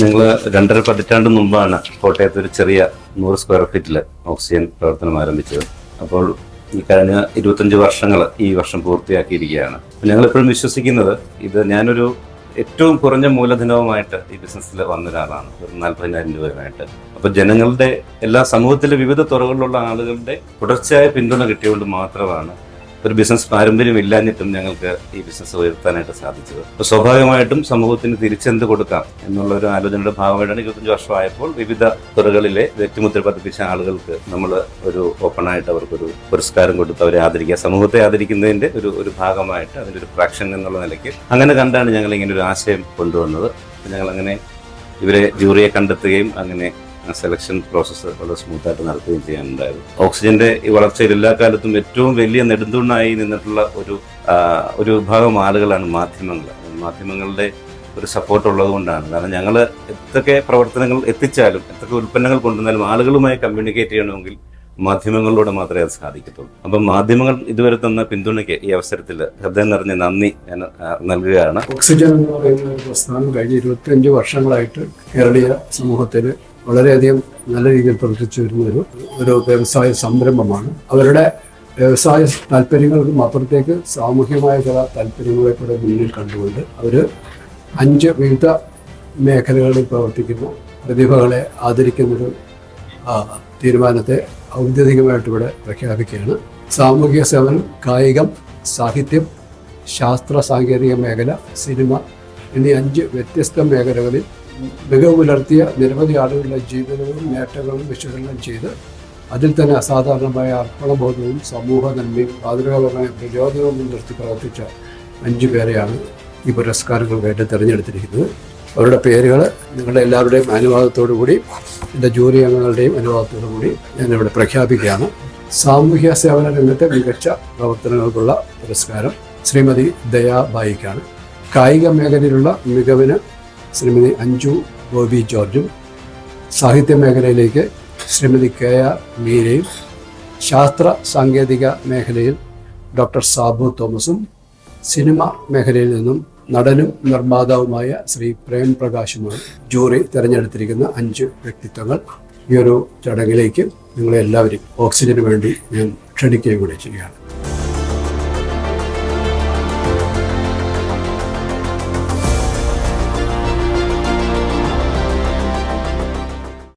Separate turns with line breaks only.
ഞങ്ങൾ രണ്ടര പതിറ്റാണ്ട് മുമ്പാണ് കോട്ടയത്ത് ഒരു ചെറിയ നൂറ് സ്ക്വയർ ഫീറ്റിൽ ഓക്സിജൻ പ്രവർത്തനം ആരംഭിച്ചത്. അപ്പോൾ ഈ കഴിഞ്ഞ ഇരുപത്തഞ്ച് വർഷങ്ങൾ ഈ വർഷം പൂർത്തിയാക്കിയിരിക്കുകയാണ്. ഞങ്ങൾ എപ്പോഴും വിശ്വസിക്കുന്നത് ഇത് ഞാനൊരു ഏറ്റവും കുറഞ്ഞ മൂലധനവുമായിട്ട് ഈ ബിസിനസ്സിൽ വന്ന ഒരാളാണ് ഒരു നാൽപ്പതിനായിരം രൂപയുമായിട്ട്. അപ്പോൾ ജനങ്ങളുടെ എല്ലാ സമൂഹത്തിലെ വിവിധ തുറകളിലുള്ള ആളുകളുടെ തുടർച്ചയായ പിന്തുണ കിട്ടിയതുകൊണ്ട് മാത്രമാണ് ഒരു ബിസിനസ് പാരമ്പര്യം ഇല്ലാഞ്ഞിട്ടും ഞങ്ങൾക്ക് ഈ ബിസിനസ് ഉയർത്താനായിട്ട് സാധിച്ചത്. അപ്പോൾ സ്വാഭാവികമായിട്ടും സമൂഹത്തിന് തിരിച്ചെന്ത് കൊടുക്കാം എന്നുള്ള ഒരു ആലോചനയുടെ ഭാഗമായിട്ടാണ് ഇരുപത്തഞ്ച് വർഷമായപ്പോൾ വിവിധ തുറകളിലെ വ്യക്തിമുദ്ര പതിപ്പിച്ച ആളുകൾക്ക് നമ്മൾ ഒരു ഓപ്പണായിട്ട് അവർക്കൊരു പുരസ്കാരം കൊടുത്ത് അവരെ ആദരിക്കുക സമൂഹത്തെ ആദരിക്കുന്നതിന്റെ ഒരു ഒരു ഭാഗമായിട്ട് അതിന്റെ ഒരു ഫ്രാക്ഷൻ എന്നുള്ള നിലയ്ക്ക് അങ്ങനെ കണ്ടാണ് ഞങ്ങൾ ഇങ്ങനെ ഒരു ആശയം കൊണ്ടുവന്നത്. ഞങ്ങൾ അങ്ങനെ ഇവരെ ജൂറിയെ കണ്ടെത്തുകയും അങ്ങനെ സെലക്ഷൻ പ്രോസസ്സ് വളരെ സ്മൂത്തായിട്ട് നടത്തുകയും ചെയ്യാനുണ്ടായത് ഓക്സിജന്റെ ഈ വളർച്ചയിൽ എല്ലാ കാലത്തും ഏറ്റവും വലിയ നെടുന്തൂണായി നിന്നിട്ടുള്ള ഒരു ഒരു വിഭാഗം ആളുകളാണ് മാധ്യമങ്ങൾ. മാധ്യമങ്ങളുടെ ഒരു സപ്പോർട്ട് ഉള്ളത് കൊണ്ടാണ്. കാരണം ഞങ്ങൾ എന്തൊക്കെ പ്രവർത്തനങ്ങൾ എത്തിച്ചാലും എന്തൊക്കെ ഉൽപ്പന്നങ്ങൾ കൊണ്ടുവന്നാലും ആളുകളുമായി കമ്മ്യൂണിക്കേറ്റ് ചെയ്യണമെങ്കിൽ മാധ്യമങ്ങളിലൂടെ മാത്രമേ അത് സാധിക്കത്തുള്ളൂ. അപ്പം മാധ്യമങ്ങൾ ഇതുവരെ തന്ന പിന്തുണയ്ക്ക് ഈ അവസരത്തിൽ ഹൃദയം നിറഞ്ഞ നന്ദി ഞാൻ നൽകുകയാണ്.
ഓക്സിജൻ എന്ന് പറയുന്ന ഒരു പ്രസ്ഥാനം കഴിഞ്ഞ ഇരുപത്തിയഞ്ച് വർഷങ്ങളായിട്ട് കേരളീയ സമൂഹത്തിൽ വളരെയധികം നല്ല രീതിയിൽ പ്രവർത്തിച്ചു വരുന്ന ഒരു ഒരു വ്യവസായ സംരംഭമാണ്. അവരുടെ വ്യവസായ താല്പര്യങ്ങൾക്ക് അപ്പുറത്തേക്ക് സാമൂഹികമായ ചില താല്പര്യങ്ങളെ കൂടെ മുന്നിൽ കണ്ടുകൊണ്ട് അവർ അഞ്ച് വിവിധ മേഖലകളിൽ പ്രവർത്തിക്കുന്ന. പ്രതിഭകളെ ആദരിക്കുന്നൊരു തീരുമാനത്തെ ഔദ്യോഗികമായിട്ട് ഇവിടെ പ്രഖ്യാപിക്കുകയാണ്. സാമൂഹിക സേവനം കായികം സാഹിത്യം ശാസ്ത്ര സാങ്കേതിക മേഖല സിനിമ എന്നീ അഞ്ച് വ്യത്യസ്ത മേഖലകളിൽ മികവ് പുലർത്തിയ നിരവധി ആളുകളുടെ ജീവിതവും നേട്ടങ്ങളും വിശകലനം ചെയ്ത് അതിൽ തന്നെ അസാധാരണമായ അർപ്പണബോധവും സമൂഹ നന്മയും മാതൃകാപരമായ പ്രചോദനവും നിർത്തി പ്രവർത്തിച്ച അഞ്ച് പേരെയാണ് ഈ പുരസ്കാരങ്ങൾക്കായിട്ട് തിരഞ്ഞെടുത്തിരിക്കുന്നത്. അവരുടെ പേരുകൾ നിങ്ങളുടെ എല്ലാവരുടെയും അനുവാദത്തോടു കൂടി എന്റെ ജൂറി അംഗങ്ങളുടെയും അനുവാദത്തോടു കൂടി ഞാനിവിടെ പ്രഖ്യാപിക്കുകയാണ്. സാമൂഹ്യ സേവന രംഗത്തെ മികച്ച പ്രവർത്തനങ്ങൾക്കുള്ള പുരസ്കാരം ശ്രീമതി ദയാബായിക്കാണ് കായിക മേഖലയിലുള്ള മികവിന് ശ്രീമതി അഞ്ജു ഗോപി ജോർജും സാഹിത്യ മേഖലയിലേക്ക് ശ്രീമതി കെ ആർ മീരയും ശാസ്ത്ര സാങ്കേതിക മേഖലയിൽ ഡോക്ടർ സാബു തോമസും സിനിമ മേഖലയിൽ നിന്നും നടനും നിർമ്മാതാവുമായ ശ്രീ പ്രേം പ്രകാശുമാണ് ജൂറി തിരഞ്ഞെടുത്തിരിക്കുന്ന അഞ്ച് വ്യക്തിത്വങ്ങൾ. ഈ ഒരു ചടങ്ങിലേക്ക് നിങ്ങളെ എല്ലാവരും ഓക്സിജന് വേണ്ടി ഞാൻ ക്ഷണിക്കുകയും കൂടി ചെയ്യുകയാണ്.